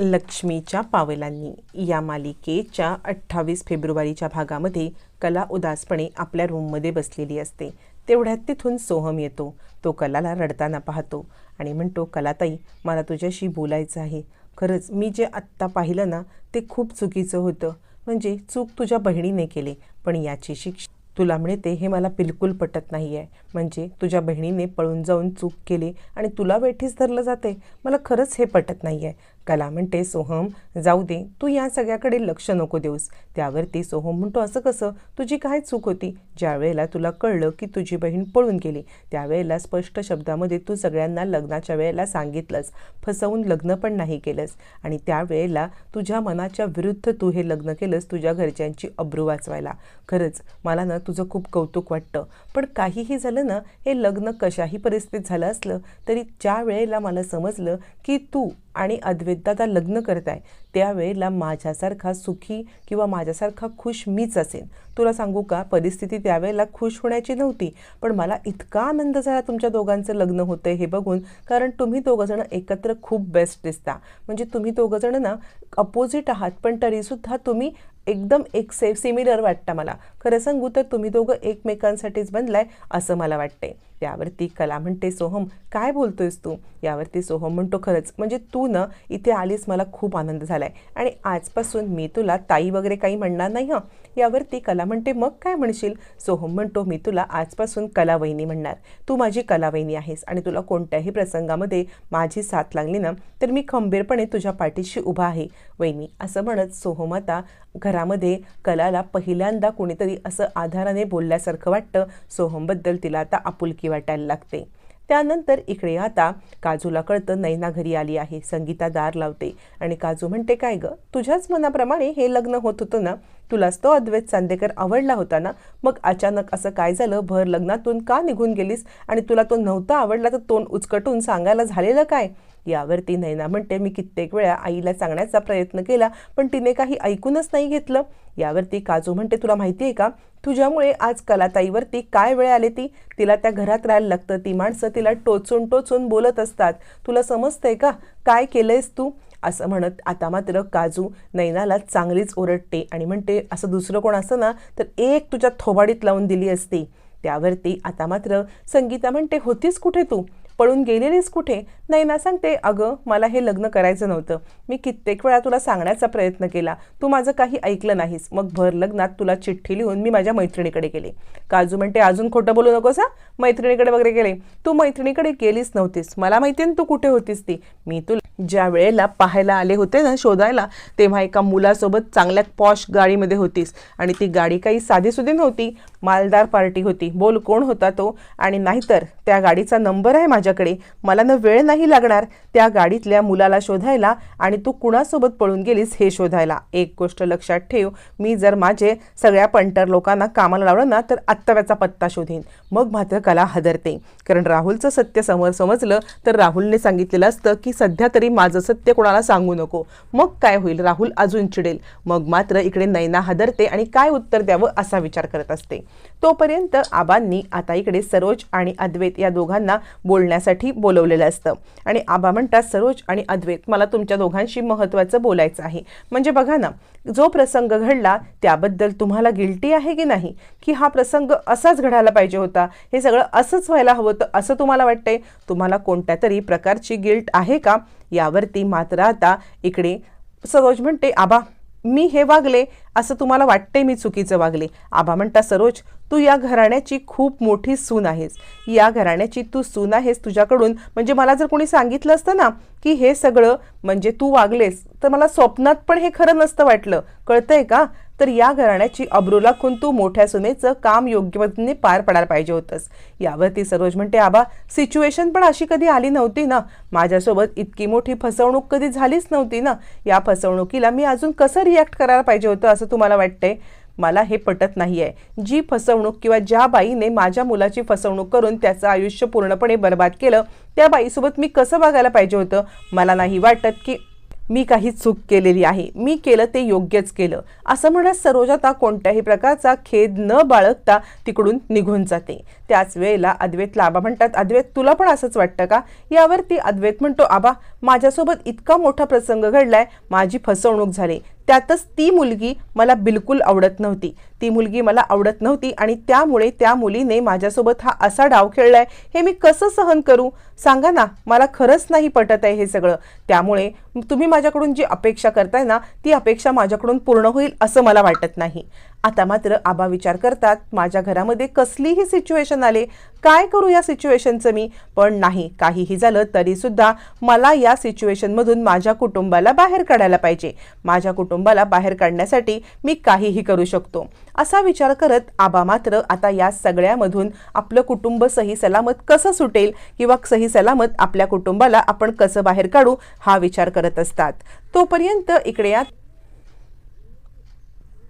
लक्ष्मीच्या पावलांनी या मालिकेच्या अठ्ठावीस फेब्रुवारीच्या भागामध्ये कला उदासपणे आपल्या रूममध्ये बसलेली असते. तेवढ्यात तिथून सोहम येतो. तो कलाला रडताना पाहतो आणि म्हणतो कलाताई मला तुझ्याशी बोलायचं आहे. खरंच मी जे आत्ता पाहिलं ना ते खूप चुकीचं होतं. म्हणजे चूक तुझ्या बहिणीने केली. पण याची शिक्षा तुला मिळते हे मला बिलकुल पटत नाही आहे म्हणजे तुझ्या बहिणीने पळून जाऊन चूक केली आणि तुला वेठीस धरलं जाते मला खरंच हे पटत नाही आहे कला म्हणते सोहम जाऊ दे तू या सगळ्याकडे लक्ष नको देऊस. त्यावरती सोहम म्हणतो असं कसं? तुझी काय चूक होती? ज्यावेळेला तुला कळलं की तुझी बहीण पळून गेली त्यावेळेला स्पष्ट शब्दामध्ये तू सगळ्यांना लग्नाच्या वेळेला सांगितलंस. फसवून लग्न पण नाही केलंस. आणि त्यावेळेला तुझ्या मनाच्या विरुद्ध तू हे लग्न केलंस तुझ्या घरच्यांची अब्रू वाचवायला. खरंच मला ना तुझं खूप कौतुक वाटतं. पण काहीही झालं ना हे लग्न कशाही परिस्थितीत झालं असलं तरी ज्या वेळेला मला समजलं की तू आणि अद्वैतदादा लग्न करत आहे. त्यावेळेला माझ्यासारखा सुखी किंवा माझ्यासारखा खुश मीच असेन. तुला सांगू का? परिस्थिती त्यावेळेला खुश होण्याची नव्हती. पण मला इतका आनंद झाला तुमच्या दोघांचं लग्न होतं हे बघून कारण तुम्ही दोघंजणं एकत्र खूप बेस्ट दिसता. म्हणजे तुम्ही दोघंजणं ना अपोजिट आहात पण तरीसुद्धा तुम्ही एकदम एक से सिमिलर वाटतं मला. खरं सांगू तर तुम्ही दोघं एकमेकांसाठीच बनलाय असं मला वाटते त्यावरती कला म्हणते सोहम. काय बोलतोयस तू? यावरती सोहम म्हणतो खरंच. म्हणजे तू न इथे आलीस मला खूप आनंद झालाय. आणि आजपासून मी तुला ताई वगैरे काही म्हणणार नाही हं. यावरती कला म्हणते मग काय म्हणशील? सोहम म्हणतो मी तुला आजपासून कलावहिनी म्हणणार. तू माझी कलावहिनी आहेस आणि तुला कोणत्याही प्रसंगामध्ये माझी साथ लागली ना तर मी खंबीरपणे तुझ्या पाठीशी उभा आहे. वहिनी असं म्हणत सोहम आता घरामध्ये कलाला पहिल्यांदा कोणीतरी असं आधाराने बोलल्यासारखं वाटतं. सोहमबद्दल तिला आता आपुलकी वाटायला लागते. त्यानंतर इकडे आता काजूला कळतं नैना घरी आली आहे संगीता दार लावते. आणि काजू म्हणते काय ग तुझ्याच मनाप्रमाणे हे लग्न होत होतं ना? तुलाच तो अद्वैत चांदेकर आवडला होता ना मग अचानक असं काय झालं? भर लग्नातून का निघून गेलीस? आणि तुला तो नव्हता आवडला तर तोंड उचकटून सांगायला झालेलं काय? यावरती नैना म्हणते मी कित्येक वेळा आईला सांगण्याचा प्रयत्न केला पण तिने काही ऐकूनच नाही घेतलं. यावरती काजू म्हणते तुला माहिती आहे का? तुझ्यामुळे आज कलाताईवरती काय वेळ आली ती? तिला त्या घरात राहायला लागतं. ती माणसं तिला टोचून टोचून बोलत असतात. तुला समजतंय का? काय केलंयस तू? असं म्हणत आता मात्र काजू नैनाला चांगलीच ओरडते. आणि म्हणते असं दुसरं कोण असं ना तर एक तुझ्या थोबाडीत लावून दिली असती. त्यावरती आता मात्र संगीता म्हणते होतीस कुठे तू? पळून गेलेलीस कुठे? नाही ना सांगते. अगं मला हे लग्न करायचं नव्हतं. मी कित्येक वेळा तुला सांगण्याचा प्रयत्न केला. तू माझं काही ऐकलं नाहीस. मग भर लग्नात तुला चिठ्ठी लिहून मी माझ्या मैत्रिणीकडे गेले. काजू म्हणते अजून खोटं बोलू नकोस हा? मैत्रिणीकडे वगैरे गेले. तू मैत्रिणीकडे गेलीच नव्हतीस. मला माहिती ना तू कुठे होतीस ती. मी तुला ज्या वेळेला पाहायला आले होते ना शोधायला तेव्हा एका मुलासोबत चांगल्या पॉश गाडीमध्ये होतीस. आणि ती गाडी काही साधीसुधी नव्हती. मालदार पार्टी होती. बोल कोण होता तो? आणि नाहीतर त्या गाडीचा नंबर आहे माझ्या माझ्याकडे. मला ना वेळ नाही लागणार. त्या गाडीतल्या मुलाला शोधायला आणि तू कुणासोबत पळून गेलीस हे शोधायला. एक गोष्ट लक्षात ठेव मी जर माझे सगळ्या पंटर लोकांना कामाला लावलं ना तर आत्ताव्याचा पत्ता शोधेन. मग मात्र कला हदरते. कारण राहुलचं सत्य समोर समजलं तर राहुलने सांगितलेलं असतं की सध्या तरी माझं सत्य कोणाला सांगू नको. मग काय होईल? राहुल अजून चिडेल. मग मात्र इकडे नैना हदरते आणि काय उत्तर द्यावं असा विचार करत असते. तोपर्यंत आबांनी आता इकडे सरोज आणि अद्वैत या दोघांना बोलण्यासाठी बोलवलेलं असतं. आणि आबा म्हणतात सरोज आणि अद्वैत. मला तुमच्या दोघांशी महत्त्वाचं बोलायचं आहे. म्हणजे बघा ना जो प्रसंग घडला त्याबद्दल तुम्हाला गिल्टी आहे की नाही? की हा प्रसंग असाच घडायला पाहिजे होता? हे सगळं असंच व्हायला हवं होतं असं तुम्हाला वाटतंय? तुम्हाला कोणत्या तरी प्रकारची गिल्ट आहे का? यावरती मात्र आता इकडे सरोज म्हणते आबा मी हे वागले असं तुम्हाला वाटते मी चुकीचं वागले. आबा म्हणता सरोज तू या घराण्याची खूप मोठी सून आहेस. या घराण्याची तू सून आहेस तुझ्याकडून. म्हणजे मला जर कोणी सांगितलं असतं ना की हे सगळं म्हणजे तू वागलेस तर मला स्वप्नात पण हे खरं नसतं वाटलं. कळतंय का? तर या घराण्याची अब्रूला खून तू मोठ्या सुनेचं काम योग्य पद्धतीने पार पडायला पाहिजे होतंस यावरती सरोज म्हणते आबा सिच्युएशन पण अशी कधी आली नव्हती ना? माझ्यासोबत इतकी मोठी फसवणूक कधी झालीच नव्हती ना? या फसवणुकीला मी अजून कसं रिॲक्ट करायला पाहिजे होतं असं तुम्हाला वाटतंय? मला हे पटत नाही आहे जी फसवणूक किंवा ज्या बाईने माझ्या मुलाची फसवणूक करून त्याचं आयुष्य पूर्णपणे बर्बाद केलं त्या बाईसोबत मी कसं वागायला पाहिजे होतं? मला नाही वाटत की मी काही चूक केलेली आहे. मी केलं ते योग्यच केलं. असं म्हणत सरोजाता कोणत्याही प्रकारचा खेद न बाळगता तिकडून निघून जाते. त्याच वेळेला अद्वैतला आबा म्हणतात अद्वैत तुला पण असंच वाटतं का? यावरती अद्वैत म्हणतो आबा माझ्यासोबत इतका मोठा प्रसंग घडलाय माझी फसवणूक झाली. त्यातच ती मुलगी मला बिलकुल आवडत नव्हती. ती मुलगी मला आवडत नव्हती आणि त्यामुळे त्या मुलीने माझ्यासोबत हा असा डाव खेळलाय हे मी कसं सहन करू? सांगा ना मला खरंच नाही पटत आहे हे सगळं. त्यामुळे तुम्ही माझ्याकडून जी अपेक्षा करताय ना ती अपेक्षा माझ्याकडून पूर्ण होईल असं मला वाटत नाही. आता मात्र आबा विचार करतात माझ्या घरामध्ये कसलीही सिच्युएशन आले काय करू या सिच्युएशनचं मी? पण नाही काहीही झालं तरीसुद्धा मला या सिच्युएशनमधून माझ्या कुटुंबाला बाहेर काढायला पाहिजे. माझ्या कुटुंब कुटुंबाला बाहेर काढण्यासाठी मी काहीही करू शकतो. असा विचार करत आबा मात्र आता या सगळ्यामधून आपलं कुटुंब सही सलामत कसं सुटेल किंवा सही सलामत आपल्या कुटुंबाला आपण कसं बाहेर काढू हा विचार करत असतात. तोपर्यंत इकडे या.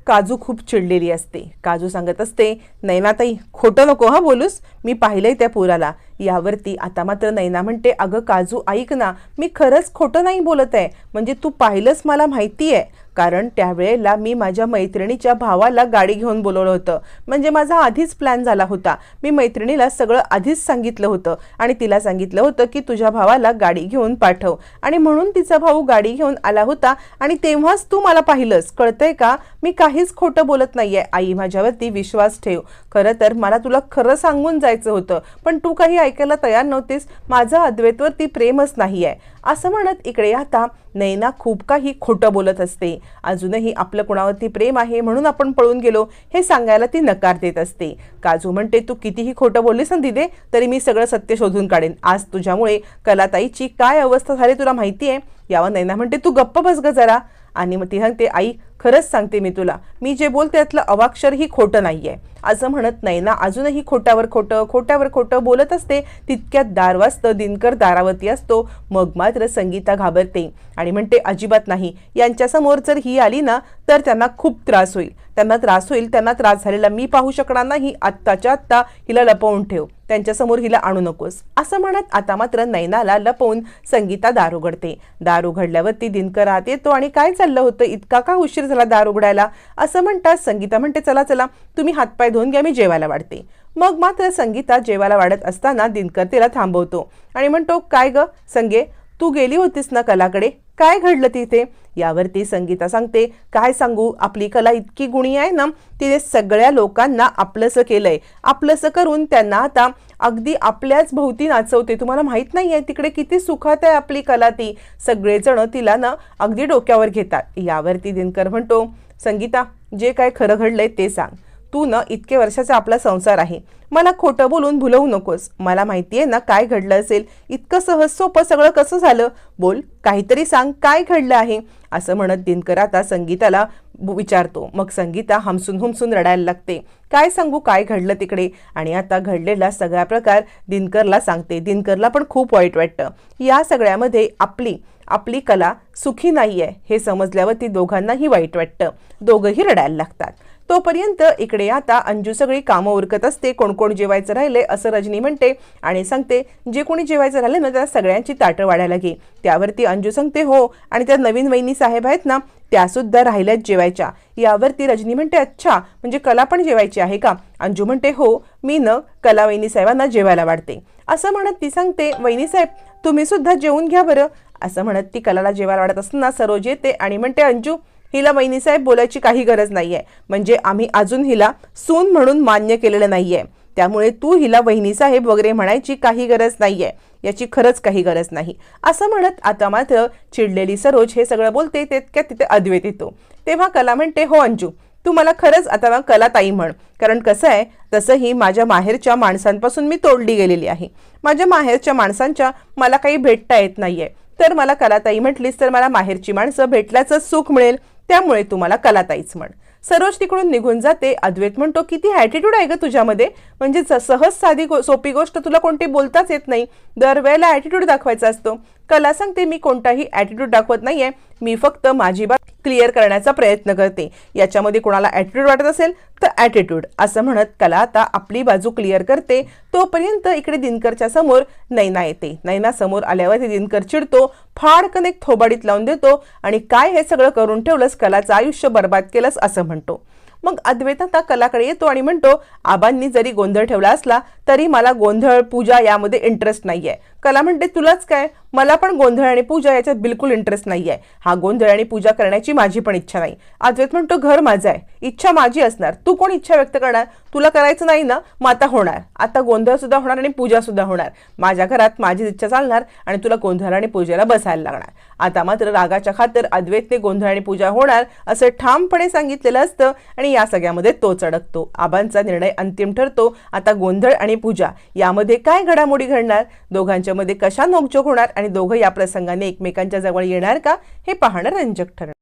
काजू खूप चिडलेली असते. काजू सांगत असते नैनाताई खोटं नको हा बोलूस. मी पाहिलंय त्या पुराला. यावरती आता मात्र नैना म्हणते अगं काजू ऐक ना मी खरंच खोटं नाही बोलत आहे. म्हणजे तू पाहिलंच मला माहिती आहे कारण त्यावेळेला मी माझ्या मैत्रिणीच्या भावाला गाडी घेऊन बोलवलं होतं. म्हणजे माझा आधीच प्लॅन झाला होता. मी मैत्रिणीला सगळं आधीच सांगितलं होतं. आणि तिला सांगितलं होतं की तुझ्या भावाला गाडी घेऊन पाठव. आणि म्हणून तिचा भाऊ गाडी घेऊन आला होता. आणि तेव्हाच तू मला पाहिलंस. कळतंय का? मी काहीच खोटं बोलत नाही आहे आई माझ्यावरती विश्वास ठेव. खरं तर मला तुला खरं सांगून जायचं होतं. पण तू काही ऐकायला तयार नव्हतीस. माझं अद्वैतवरती प्रेमच नाही आहे असं म्हणत इकडे आता नैना खूप काही खोटं बोलत असते. अजूनही आपलं कुणावरती प्रेम आहे म्हणून आपण पळून गेलो हे सांगायला ती नकार देत असते. काजू म्हणते तू कितीही खोटं बोललीस ना दिदे तरी मी सगळं सत्य शोधून काढेन. आज तुझ्यामुळे कलाताईची काय अवस्था झाली तुला माहिती आहे यावर नैना म्हणते तू गप्प बस ग जरा. आणि मग ती सांगते आई खरंच सांगते मी तुला. मी जे बोलते त्यातलं अवाक्षरही खोटं नाहीये. असं म्हणत नाही ना. अजूनही खोट्यावर खोटं खोट्यावर खोटं बोलत असते. तितक्यात दार वाजतं. दिनकर दारावरती असतो. मग मात्र संगीता घाबरते. आणि म्हणते अजिबात नाही. यांच्यासमोर जर ही आली ना तर त्यांना खूप त्रास होईल. त्यांना त्रास होईल. त्यांना त्रास झालेला मी पाहू शकणार नाही. आत्ताच्या आत्ता हिला लपवून ठेव. त्यांच्यासमोर हिला आणू नकोस. असं म्हणत आता मात्र नैनाला लपवून संगीता दार उघडते. दार उघडल्यावरती दिनकर आत येतो आणि काय चाललं होतं? इतका का उशीर झाला दार उघडायला? असं म्हणतात संगीता म्हणते चला चला तुम्ही हातपाय धुवून घ्या मी जेवायला वाढते. मग मात्र संगीता जेवायला वाढत असताना दिनकर तिला थांबवतो आणि म्हणतो काय ग? संगे तू गेली होतीस ना कलाकडे? काय घडलं तिथे? यावरती संगीता सांगते काय सांगू? आपली कला इतकी गुणी आहे ना तिने सगळ्या लोकांना आपलंसं केलंय. आपलंसं करून त्यांना आता अगदी आपल्याच भोवती नाचवते. तुम्हाला माहीत नाही आहे तिकडे किती सुखात आहे आपली कला ती. सगळेजण तिला ना अगदी डोक्यावर घेतात. यावरती दिनकर म्हणतो संगीता जे काय खरं घडलंय ते सांग. तू न इतके वर्षाचा आपला संसार आहे. मला खोटं बोलून भुलवू नकोस. मला माहितीये ना काय घडलं असेल. इतकं सहज सोपं सगळं कसं झालं? बोल काहीतरी सांग काय घडलं आहे? असं म्हणत दिनकर आता संगीताला विचारतो. मग संगीता हमसून हुमसून रडायला लागते. काय सांगू काय घडलं तिकडे? आणि आता घडलेला सगळा प्रकार दिनकरला सांगते. दिनकरला पण खूप वाईट वाटतं. या सगळ्यामध्ये आपली आपली कला सुखी नाही आहे हे समजल्यावर ती दोघांनाही वाईट वाटतं. दोघंही रडायला लागतात. तोपर्यंत इकडे आता अंजू सगळी कामं उरकत असते कोण कोण जेवायचं राहिले असं रजनी म्हणते आणि सांगते जे कोणी जेवायचं राहिलं ना त्या सगळ्यांची ताटं वाढायला घे. त्यावरती अंजू सांगते हो. आणि त्या नवीन वहिनी साहेब आहेत ना त्यासुद्धा राहिल्यात जेवायच्या. यावरती रजनी म्हणते अच्छा म्हणजे कला पण जेवायची आहे का? अंजू म्हणते हो मी न कला वहिनी साहेबांना जेवायला वाढते. असं म्हणत ती सांगते वहिनी साहेब तुम्ही सुद्धा जेवून घ्या बरं. असं म्हणत ती कलाला जेवायला वाढत असताना सरोज येते आणि म्हणते अंजू हिला वहिनीसाहेब बोलायची काही गरज नाहीये. म्हणजे आम्ही अजून हिला सून म्हणून मान्य केलेलं नाहीये. त्यामुळे तू हिला वहिनीसाहेब वगैरे म्हणायची काही गरज नाहीये. याची खरंच काही गरज नाही. असं म्हणत आता मात्र चिडलेली सरोज हे सगळं बोलते तितक्या तिथे अद्वैत येतो तेव्हा कला म्हणते हो अंजू तू मला खरंच आता ना कला ताई म्हण. कारण कसं आहे तसंही माझ्या माहेरच्या माणसांपासून मी तोडली गेलेली आहे. माझ्या माहेरच्या माणसांच्या मला काही भेटता येत नाहीये. तर मला कलाताई म्हटलीस तर मला माहेरची माणसं भेटल्याचं सुख मिळेल. त्यामुळे तुम्हाला कलाताईच म्हण. सरोज तिकडून निघून जाते. अद्वैत म्हणतो किती ॲटिट्यूड आहे ग तुझ्यामध्ये? म्हणजे सहज साधी गो सोपी गोष्ट तुला कोणती बोलताच येत नाही. दरवेळेला ॲटिट्यूड दाखवायचा असतो. कला सांगते मी कोणताही ॲटिट्यूड दाखवत नाहीये. मी फक्त माझी बाब क्लिअर करण्याचा प्रयत्न करते. याच्यामध्ये कोणाला ॲटिट्यूड वाटत असेल तर ॲटिट्यूड असं म्हणत कला आता आपली बाजू क्लिअर करते. तोपर्यंत इकडे दिनकरच्या समोर नैना येते. नैना समोर आल्यावर दिनकर चिडतो फाडकन एक थोबाडीत लावून देतो आणि काय हे सगळं करून ठेवलंस कलाचं आयुष्य बर्बाद केलंस असं म्हणतो. मग अद्वैत आता कलाकडे येतो आणि म्हणतो आबांनी जरी गोंधळ ठेवला असला तरी मला गोंधळ पूजा यामध्ये इंटरेस्ट नाही आहे कला म्हणते तुलाच काय? मला पण गोंधळ आणि पूजा याच्यात बिलकुल इंटरेस्ट नाही आहे हा गोंधळ आणि पूजा करण्याची माझी पण इच्छा नाही. अद्वैत म्हणतो घर माझं आहे. इच्छा माझी असणार. तू कोण इच्छा व्यक्त करणार? तुला करायचं नाही ना? मग आता होणार. आता गोंधळ सुद्धा होणार आणि पूजा सुद्धा होणार. माझ्या घरात माझी इच्छा चालणार आणि तुला गोंधळ आणि पूजेला बसायला लागणार. आता मात्र रागाच्या खातर अद्वैतने गोंधळ आणि पूजा होणार असं ठामपणे सांगितलेलं असतं आणि या सगळ्यामध्ये तोच अडकतो. आबांचा निर्णय अंतिम ठरतो. आता गोंधळ आणि पूजा यामध्ये काय घडामोडी घडणार? दोघांच्या मध्ये कशा नोकझोक होणार आणि दोघं या प्रसंगाने एकमेकांच्या जवळ येणार का हे पाहणं रंजक ठरणार.